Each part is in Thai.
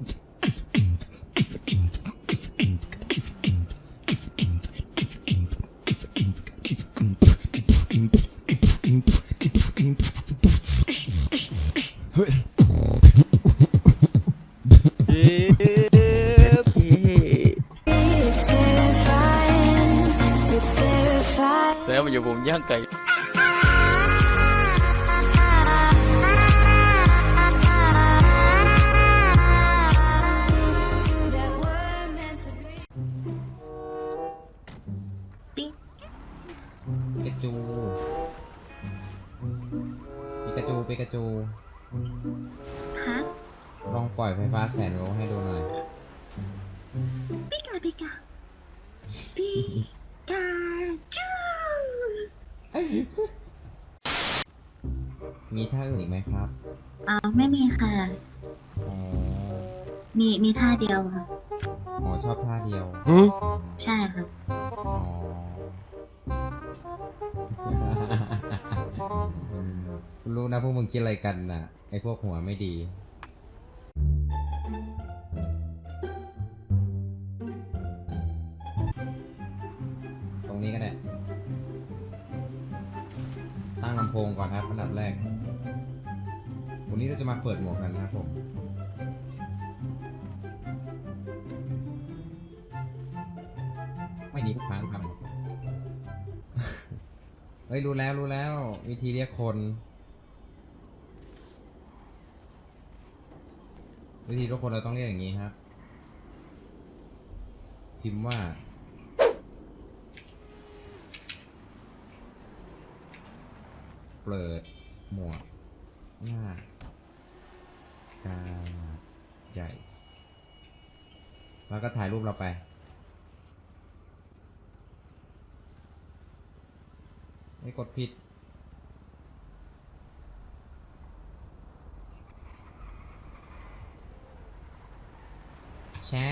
в ปิกาจูปิกาจูปิกาจูฮะลองปล่อยไฟฟ้าแสนโวลต์ให้ดูหน่อยปิกาปิกาปิกาจูมีท่าอื่นอีกไหมครับอ๋อไม่มีค่ะ อ๋อมีมีท่าเดียวค่ะ อ๋อชอบท่าเดียว ใช่ค่ะ อ๋ออืม คุณรู้นะพวกมึงคิดอะไรกันน่ะ ไอพวกหัวไม่ดี ตรงนี้ก็ได้ ตั้งลำโพงก่อนครับอันดับแรก วันนี้เราจะมาเปิดหมวกกันนะครับผมไม่หนีทุกครั้งครับ เฮ้ยรู้แล้วรู้แล้ว วิธีเรียกคน วิธีทุกคนเราต้องเรียกอย่างนี้ครับ พิมพ์ว่าเปิดหมวกหน้ากาใหญ่ แล้วก็ถ่ายรูปเราไป ไม่ กดผิด แชะ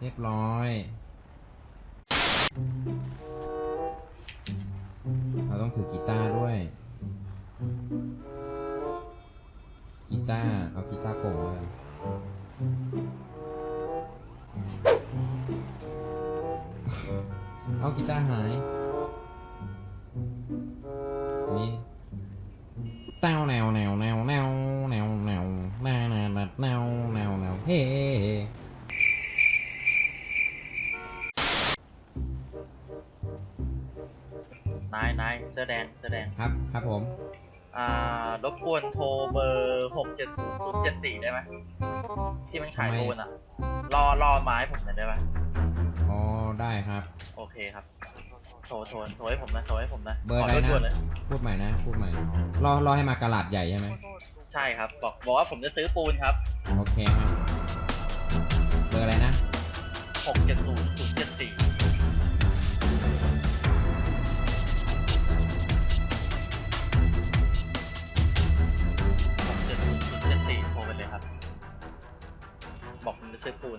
เรียบร้อย เราต้องถือกีตาร์ด้วย กีตาร์เอากีตาร์โปร่งเลย กีตาร์หาย นี่แนวแนวแนวแนวแนวแนวแนวแนวแนวแนวแนวแนวแนวเฮ้นายนายเสื้อแดงเสื้อแดง ครับ ครับผม อ่ารบกวนโทรเบอร์หกเจ็ดศูนย์ศูนย์เจ็ดสี่ได้ไหมที่มันขายทำไมปูนอะ คครับโทรโทรโทรให้ผมนะโทรให้ผมนะเบอร์ขอะไรนะด่วนๆเลยพูดใหม่นะ พูดใหม่ รอรอให้มากระลาดใหญ่ใช่ไหมใช่ครับ บอกบอกว่าผมจะซื้อปูนครับโอเคครับเบอร์อะไรนะ หกเจ็ดศูนย์ศูนย์เจ็ดสี่หกเจ็ดศูนย์ศูนย์เจ็ดสี่โทรไปเลยครับ บอกผมจะซื้อปูน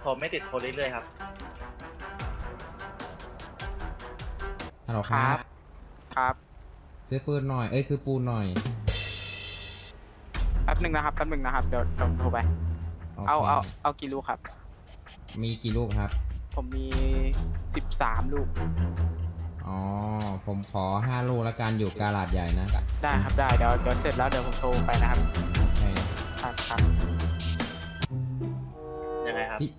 โทรไม่ติดโทรเรื่อยๆครับ ฮัลโหลครับ ครับซื้อปืนหน่อย เอ้ยซื้อปูนหน่อยแป๊บหนึ่งนะครับแป๊บหนึ่งนะครับเดี๋ยวเดี๋ยวโทรไป โคเอาเอาเอากี่ลูกครับ มีกี่ลูกครับ ผมมีสิบสามลูกอ๋อ ผมขอห้าลูกแล้วกันอยู่กาลาดใหญ่นะได้ครับได้เดี๋ยวเดี๋ยวเสร็จแล้วเดี๋ยวผมโทรไปนะครับโอเคครับครับยังไงครับ พี่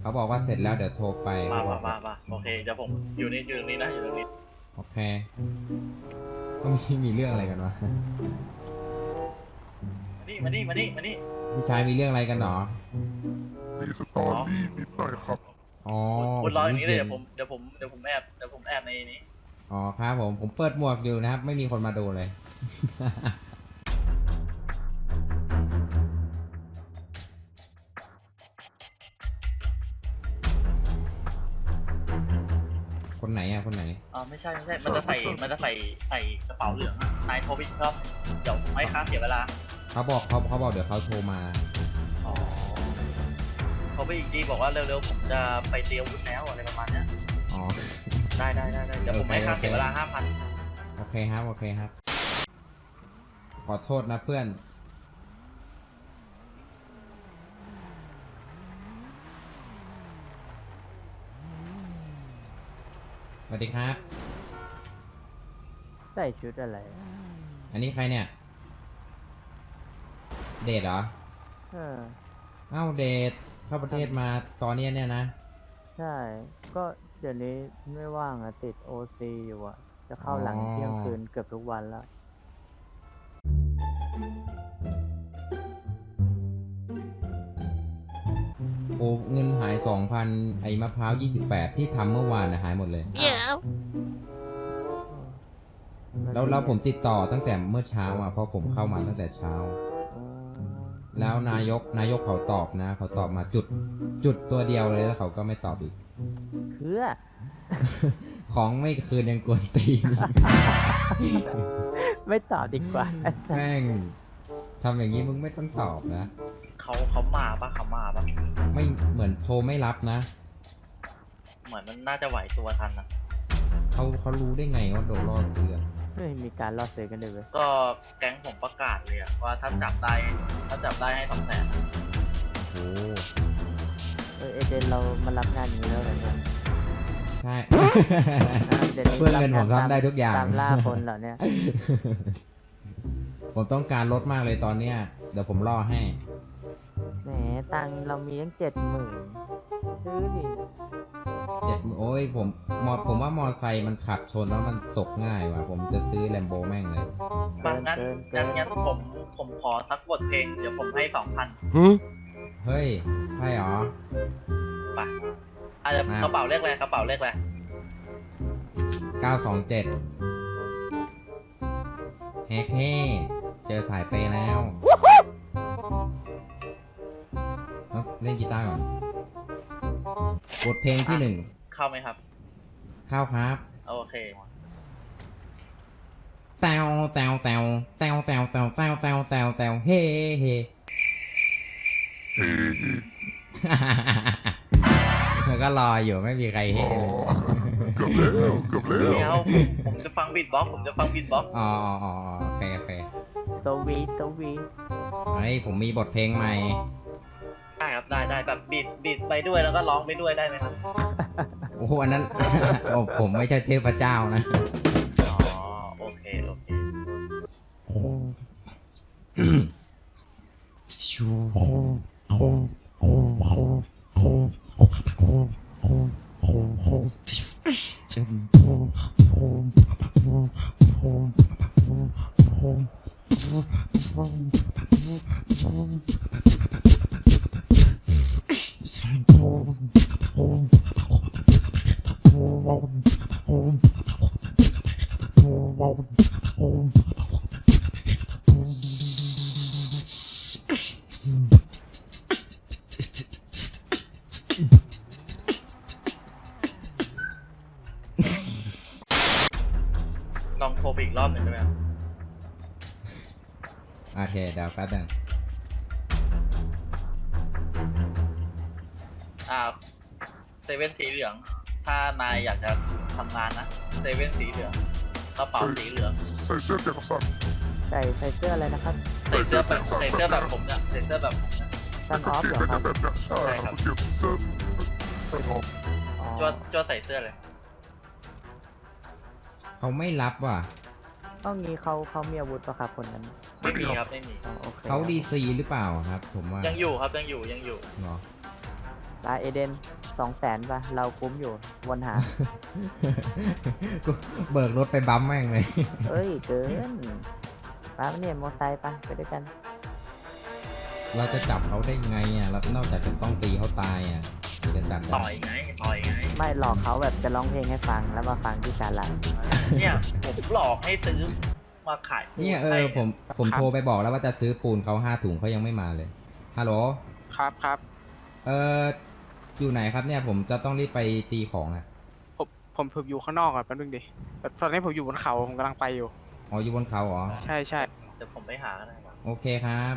เขาบอกว่าเสร็จแล้วเดี๋ยวโทรไปมามามามาโอเค เดี๋ยวผมอยู่นี่อยู่ตรงนี้นะอยู่ตรงนี้ โอเคก็มีมีเรื่องอะไรกันวะมานี่มานี่มานี่มานี่พี่ชายมีเรื่องอะไรกันเหรอมีสตอรี่นิดหน่อยครับ อ๋อคุณรออย่างนี้เลยสีเดี๋ยวผมเดี๋ยวผมเดี๋ยวผมแอบเดี๋ยวผมแอบในนี้ อ๋อครับผมผมเปิดหมวกอยู่นะครับ ไม่มีคนมาดูเลย ไหนอ่าไม่ใช่ไม่ใช่ มันจะใส่ มันจะใส่ใส่กระเป๋าเหลืองอะนายโทรไปอีกรอบเดี๋ยวผมไม่ค้าเสียเวลาเขาบอกเขาเขาบอกเดี๋ยวเขาโทรมา อ๋อโทรไปอีกทีบอกว่าเร็วๆผมจะไปเตรียมอาวุธแล้วอะไรประมาณเนี้ย อ๋อ ได้ได้ได้ได้เดี๋ยวผมไม่ค้าเสียเวลาห้าพันโอเคครับ โอเคครับ ขอโทษนะเพื่อน วัสดีครับ ใส่ชุดอะไรอันนี้ใครเนี่ย เดทเหรอ เออ เอ้าเดทเข้าประเทศมาตอนเนี้ยเนี่ยนะ ใช่ ก็เดี๋ยวนี้ไม่ว่างอะติดโอซีอยู่อะจะเข้าหลังอ๋อเที่ยงคืนเกือบทุกวันแล้ว โอ้เงินหายสองพันไอ้มะพร้าวยี่สิบแปดที่ทำเมื่อวานนะหายหมดเลยแล้วแล้วผมติดต่อตั้งแต่เมื่อเช้าอะเพราะผมเข้ามาตั้งแต่เช้าอ๋อแล้วนายกนายกเขาตอบนะ เขาตอบมาจุดจุดตัวเดียวเลยแล้วเขาก็ไม่ตอบอีก เพื่อ ของไม่คืนยังกวนตีนไม่ตอบดีกว่า แม่งทำอย่างนี้มึงไม่ต้องตอบนะ เขาเขามาปะเขามาปะไม่เหมือนโทรไม่รับนะ เหมือนมันน่าจะไหวตัวทันนะเขาเขารู้ได้ไงว่าโดนล่อซื้ออะไม่มีการล่อซื้อกันเลยเว้ยก็แก๊งผมประกาศเลยอะว่าถ้าจับได้ถ้าจับได้ให้สองแสนโอ้เออเอเดนเรามารับงานอย่างนี้แล้วเหรอเนี่ยใช่ อะดี๋ยวเพื่อนเงินผมรับทำได้ทุกอย่าง ตามล่าคนเหรอเนี่ยผมต้องการรถมากเลยตอนเนี้ย เดี๋ยวผมล่อให้ แหมตังค์เรามีตั้งเจ็ดหมื่นซื้อดิเจ็ดโอ้ยผมมอผมว่ามอไซค์มันขับชนแล้วมันตกง่ายว่ะ ผมจะซื้อแลมโบแม่งเลยบางงั้นงั้นงั้นผมผมขอสักบทเพลง เดี๋ยวผมให้สองพันเฮ้ย ใช่เหรอไปอาจจะมากระเป๋าเลขอะไรกระเป๋าเลขอะไร927เฮ้เฮ้เจอสายเปย์แล้ว เอ้าเล่นกีตาร์ก่อน บทเพลงที่หนึ่งเข้าไหมครับ เข้าครับ โอเคแตวแตวแตวแตวแตวแตวแตวแตวแตวแตวเฮ้เฮ้เฮ้ยแล้วก็รออยู่ไม่มีใครเฮ้อ๋อเลยเกือบแล้วเกือบแล้วเดี๋ยวผมจะฟังบีทบ็อกซ์ผมจะฟังบีทบ็อกซ์อ๋ออ๋ออ๋อโอเคโอเคโซวีโซวีเฮ้ยผมมีบทเพลงใหม่ได้ ครับได้ได้แบบบีทบีทไปด้วยแล้วก็ร้องไปด้วยได้ไหมครับโอ้โหอันนั้น โอ้ผมไม่ใช่เทพเจ้านะอ๋อโอเคโอเค ลองโทรไปอีกรอบหนึ่งได้ไหมครับโอเคเดี๋ยวแป๊บนึงอ่าเซเว่นสีเหลือง ถ้านายอยากจะทำงานนะเซเว่นสีเหลืองกระเป๋าสีเหลืองใส่เสื้อแจ็คสันใส่ใส่เสื้ออะไรนะครับใส่เสื้อแบบใส่เสื้อแบบผมเนี่ยใส่เสื้อแบบผมเนี่ยซันออฟเหรอครับแบบเนี้ยใช่ใช่คครัรับบเก็บเสื้อใส่ท็อปอ๋อจ้วจ้วใส่เสื้อเลยเขาไม่รับว่ะต้องงี้เขาเขามีอาวุธปะครับคนนั้นไม่มีครับไม่มีอ๋อโอเคเขาดีซีหรือเปล่าครับ ผมว่ายังอยู่ครับยังอยู่ยังอยู่เหรอลาเอเดน สองแสนปะเราคุ้มอยู่วนหา กูเบิกรถไปบัมแม่งเลย เอ้ย เกินป้าเนี่ยมอไซค์ปะไปด้วยกัน เราจะจับเขาได้ไงอะเรานอกจากจะต้องตีเขาตายอะถึงจะจับต่ได้อยไงต่อยไง ไม่หลอกเขาแบบจะร้องเพลงให้ฟังแล้วมาฟังที่ศาลาเนี่ยผมหลอกให้ซื้อมาขายเนี่ยเออผมผมโทรไปบอกแล้วว่าจะซื้อปูนเขาห้าถุงเขายังไม่มาเลยฮัลโหลครับครับเออ อยู่ไหนครับเนี่ยผมจะต้องรีบไปตีของอะผมผมผมอยู่ข้างนอกอะแป๊บนึงดิตอนนี้ผมอยู่บนเขาผมกำลังไปอยู่ อ๋ออยู่บนเขาเหรอ ใช่ใช่แต่ผมไปหาก็ได้รโอเคครับ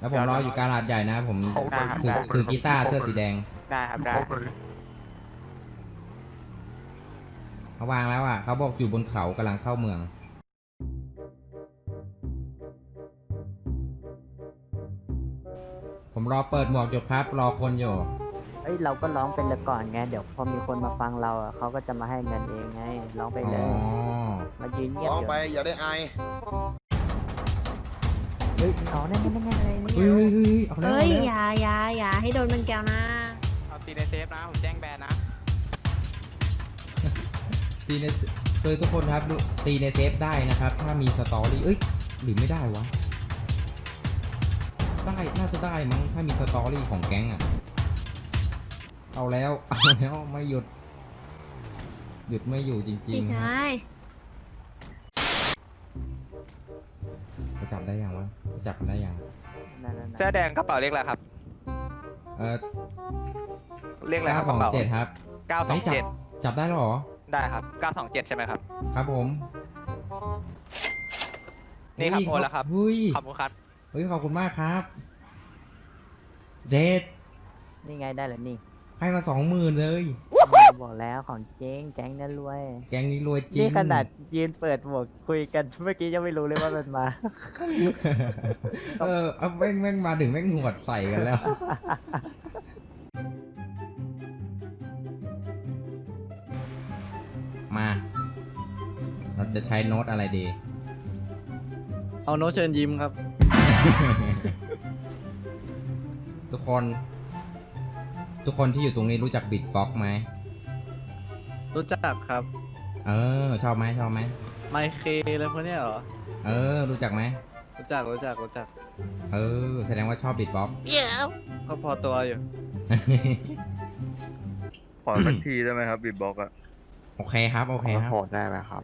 แล้วผมรออยู่กาลาดใหญ่นะผมถือถือกีตาร์เสื้อสีแดงได้ครับได้เขาวางแล้วอะเขาบอกอยู่บนเขากำลังเข้าเมือง ผมรอเปิดหมวกอยู่ครับ รอคนอยู่ อ้ยเราก็ร้องไปเลยก่อนไงเดี๋ยวพอมีคนมาฟังเราอะเขาก็จะมาให้เงินเองไงร้องไปอ๋เลยอมายืนเงียบร้องอยู่ไปอย่าได้อายเฮ้ยอ๋อนั่นนั่นนั่นอะไรนี่เฮ้ยเฮ้ยเฮ้ยเอาแล้วเอ้เอายแล้วอย่าอย่าอย่าให้โดนมันแก้วนะ เอาตีในเซฟนะผมแจ้งแบนนะ ตีในเซคือทุกคนครับดูตีในเซฟได้นะครับ ถ้ามีสตอรี่เอ้ยหรือไม่ได้วะได้น่าจะได้มั้งถ้ามีสตอรี่ของแก๊งอะ เอาแล้วเอาแล้วไม่หยุด หยุดไม่อยู่จริพี่งชายๆจะจับได้ยังวะจะจับได้ยังนั่นนั่นเสื้อแดงกระเป๋าเลขอะไรครับ เออเลขอะไรครับกสอระงเป๋าเจ็ดครับเก้าสอเฮ้ยงจับเจ็ดจับได้แล้วเหรอได้ครับเก้าสองเจ็ดใช่ไหมครับ ครับผมนี่ครับเฮ้ยโอนแล้วครับ เฮ้ยขอบคุณครับ เฮ้ยขอบคุณมากครับ เดทนี่ไงได้แล้วนี่ ให้มาสองหมื่นเลย บอกแล้วของเจ๊งแก๊งนั่นรวยแก๊งนี้รวยจริงนี่ขนาดยืนเปิดหมวกคุยกันเมื่อกี้ยังไม่รู้เลยว่ามันมา เออเอาแม่งแม่งมาถึงแม่งหนวดใส่กันแล้ว มา เราจะใช้โน้ตอะไรดี เอาโนตเชิญยิ้มครับ ทุกคน ทุกคนที่อยู่ตรงนี้รู้จักบิดบ็อกไหมรู้จักครับ เออ ชอบไหมชอบไหมไมเคแล้วพวกเนี้ยเหรอ เออ รู้จักไหมรู้จักรู้จักรู้จัก เออ แสดงว่าชอบบิดบ็อก ก็พอตัวอยู่ ขอสักทีได้ไหมครับบิดบ็อกอะโอเคครับ โอเคครับ โหดได้ไหมครับ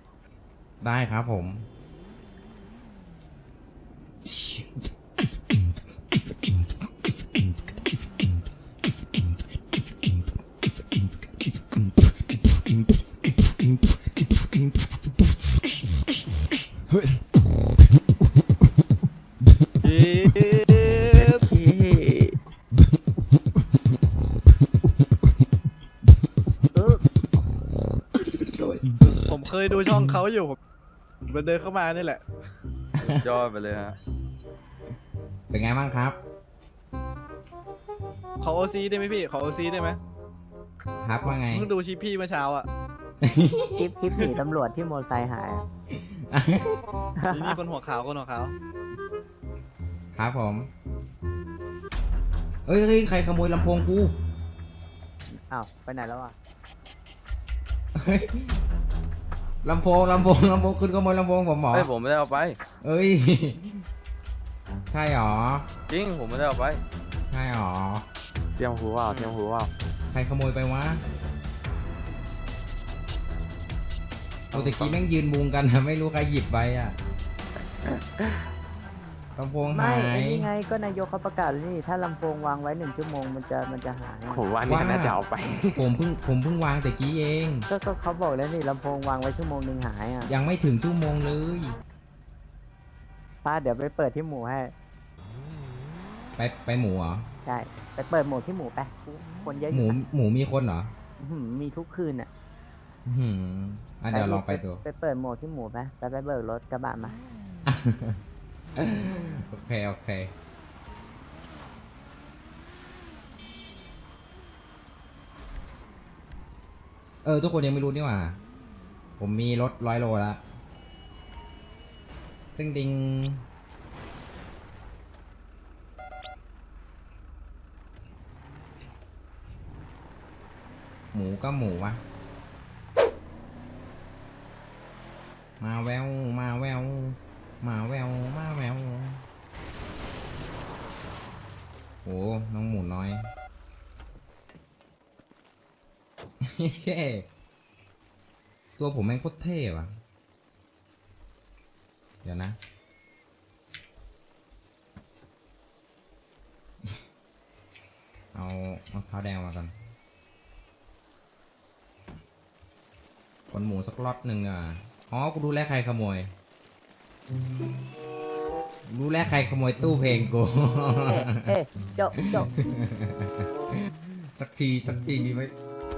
ได้ครับผม ดูช่องเขาอยู่ผมมันเดินเข้ามานี่แหละ ยอดไปเลยฮะ เป็นไงบ้างครับ ขอโอซีได้ไหมพี่ ขอโอซีได้ไหมครับว่าไง เพิ่งดูชิปพี่เมื่อเช้าอะคลิปคลิปหนีตำรวจที่โมอไซค์หายอะนี่นี่คนหัวขาวคนหัวขาว ครับผมเอ้ยเฮ้ยใครขโมยลำโพงกู อ้าว ไปไหนแล้วอะเฮ้ย ลำโพงลำโพงลำโพงคุณขโมยลำโพงผมเหรอเฮ้ยผมไม่ได้เอาไป เอ้ย ใช่หรอ จริงผมไม่ได้เอาไป ใช่หรอ เตรียมหูว่าเตรียมหูว่าใครขโมยไปวะโอ้ตะกี้แม่งยืนมุงกันนะไม่รู้ใครหยิบไปอะ ลำโพงไม่หาไอ้ยนี่ไงก็นายกเขาประกาศแล้วนี่ ถ้าลำโพงวางไว้หนึ่งชั่วโมงมันจะมันจะหายผมว่านี่น่าจะเอาไป ผมเพิ่งผมเพิ่งวางตะกี้เอง ก็ก็เขาบอกแล้วนี่ลำโพงวางไว้ชั่วโมงหนึ่งหายอะยังไม่ถึงชั่วโมงเลย ป้าเดี๋ยวไปเปิดที่หมูให้ไปไปหมูเหรอใช่ไปเปิดหมูที่หมูไปคนเยอะอหมูยู่นะหมูมีคนเหรออื้อหือมีทุกคืนอะอื้อหืออะเดี๋ยวลองไปดู ไปเปิดโหมดที่หมูไปไปไปเบิกรถกระบะมา โอเค โอเคเออ ทุกคนยังไม่รู้นี่หว่า ผมมีรถร้อยโลแล้วติงดิงหมูก็หมูวะ มาแวว มาแวว มาแววมาแววโอ้น้องหมูน้อยแค่ตัวผมแม่งโคตรเท่ว่ะ เดี๋ยวนะ เอามะพร้าวแดงมาก่อนขนหมูสักล็อตหนึ่งอะ อ๋อ กูรู้แลใครขโมย รู้แล้วใครขโมยตู้เพลงกู เอ๊ะเอ๊ะจบจบสักทีสักทีมีไหม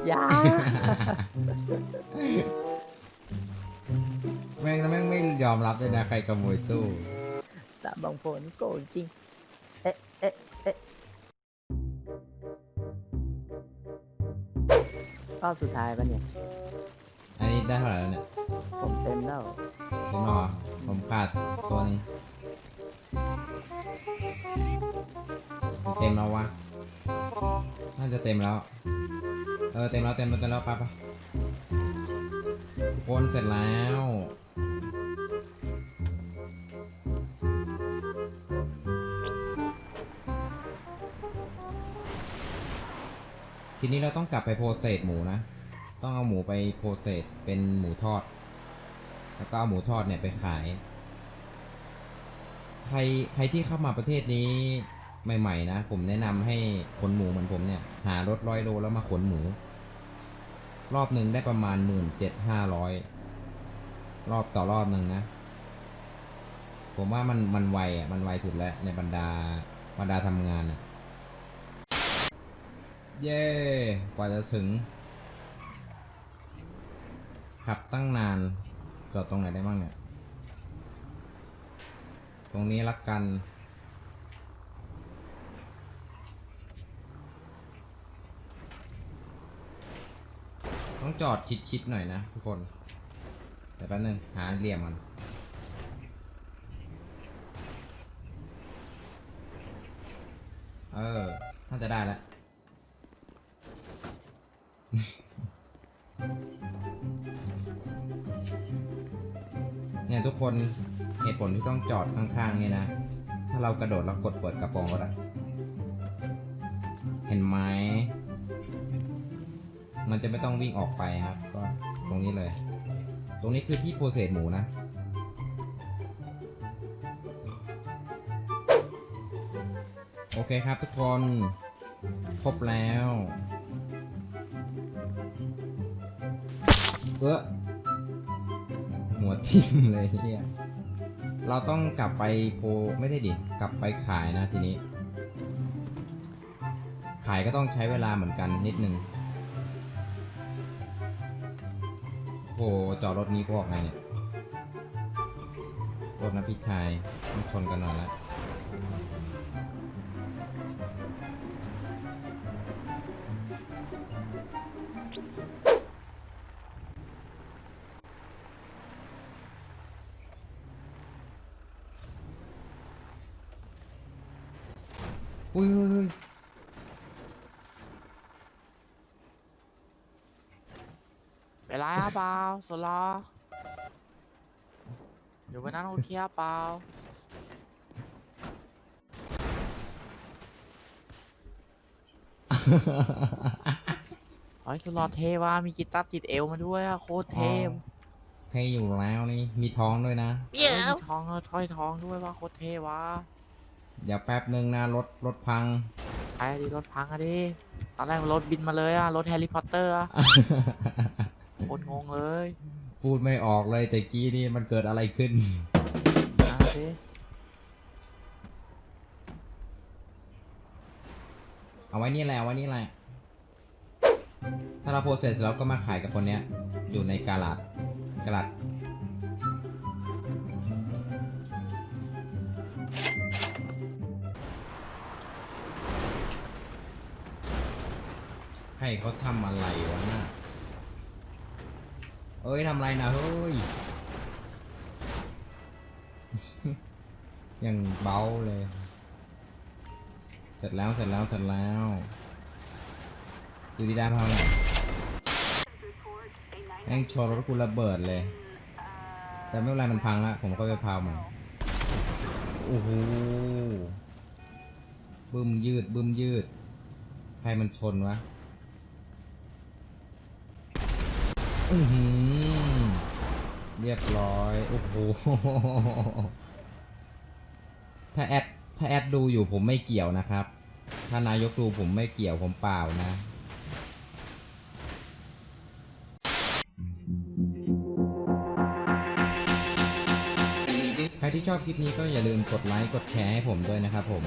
อยาแม่งแม่งไม่ยอมรับเลยนะใครขโมยตู้ ตาบองโผลโกงจริง เอ๊ะเอ๊ะเอ๊ะรอบสุดท้ายปะเนี่ย อันนี้ได้เท่าไหร่แล้วเนี่ยผมเต็มแล้วเต็มไหมวะ ผมขาดตัวหนึงเต็มแล้ววะ น่าจะเต็มแล้ว เออเต็มแล้วเต็มแล้วเต็มแล้วปไปทุกคนเสร็จแล้วทีนี้เราต้องกลับไปโพเซสหมูนะ ต้องเอาหมูไปโพเซสเป็นหมูทอด แล้วก็เอาหมูทอดเนี่ยไปขาย ใครใครที่เข้ามาประเทศนี้ใหม่ๆนะ ผมแนะนำให้ขนหมูเหมือนผมเนี่ย หารถร้อยโลแล้วมาขนหมู รอบหนึ่งได้ประมาณหมื่นเจ็ดห้าร้อยรอบต่อรอบหนึ่งนะ ผมว่ามันมันไวอะมันไวสุดแล้วในบรรดาบรรดาทำงานอะ เย้กว่าจะถึงขับตั้งนาน จอดตรงไหนได้บ้างเนี่ย ตรงนี้ละกัน ต้องจอดชิดๆหน่อยนะทุกคน เดี๋ยวแป๊บนึง หาเหลี่ยมมันเออ น่าจะได้แล้ว คนเหตุผลที่ต้องจอดข้างๆเนี่ยนะ ถ้าเรากระโดดแล้วกดเปิดกระโปรงรถอะเห็นไหมมันจะไม่ต้องวิ่งออกไปครับ ก็ตรงนี้เลย ตรงนี้คือที่โปรเซสหมูนะ โอเคครับทุกคน ครบแล้ว เออ หัวทิ่มเลยเนี่ยเราต้องกลับไปโพไม่ได้ดิ กลับไปขายนะทีนี้ ขายก็ต้องใช้เวลาเหมือนกันนิดนึงโหจอดรถนี้พวกไงเนี่ยรถนะพี่ชายต้องชนกันหน่อยละ อุ้ยเฮ้ยเฮ้ยเวลาเปล่าสลออยู่บนนั้นโอเคเปล่าไอ้ยสลอเทว่ามีกีตาร์ติดเอวมาด้วยอะโคตรเทพเท่อยู่แล้วนี่ มีท้องด้วยนะเดี๋ยวทองเออถ้อยทองด้วยว่าโคตรเทวะ เดี๋ยวแป๊บนึงนะรถรถพังไอ้ดิรถพังอะดิตอนแรกรถบินมาเลยอะรถแฮร์รี่พอตเตอร์อะโคตรงงเลยพูดไม่ออกเลยแต่กี้นี่มันเกิดอะไรขึ้นอะดิเอาไว้นี่แหละเอาไว้นี่แหละถ้าเราโพสเสร็จแล้วก็มาขายกับคนเนี้ย อยู่ในกาลาดกาลาด ให้เขาทำอะไรวะน่ะเอ้ยทำอะไรนะเฮ้ย ยังเบาเลย เสร็จแล้วเสร็จแล้วเสร็จแล้วดูดีได้พอเนี่ยแม่งชนรถกูระเบิดเลย แต่ไม่เป็นไรมันพังละผมก็ไปพาวมันโอ้โหบึ้มยืดบึ้มยืด ใครมันชนวะ อือหือเรียบร้อย โอ้โห ถ้าแอด ถ้าแอดดูอยู่ผมไม่เกี่ยวนะครับ ถ้านายกดูผมไม่เกี่ยวผมเปล่านะ ใครที่ชอบคลิปนี้ก็อย่าลืมกดไลค์ กดแชร์ให้ผมด้วยนะครับผม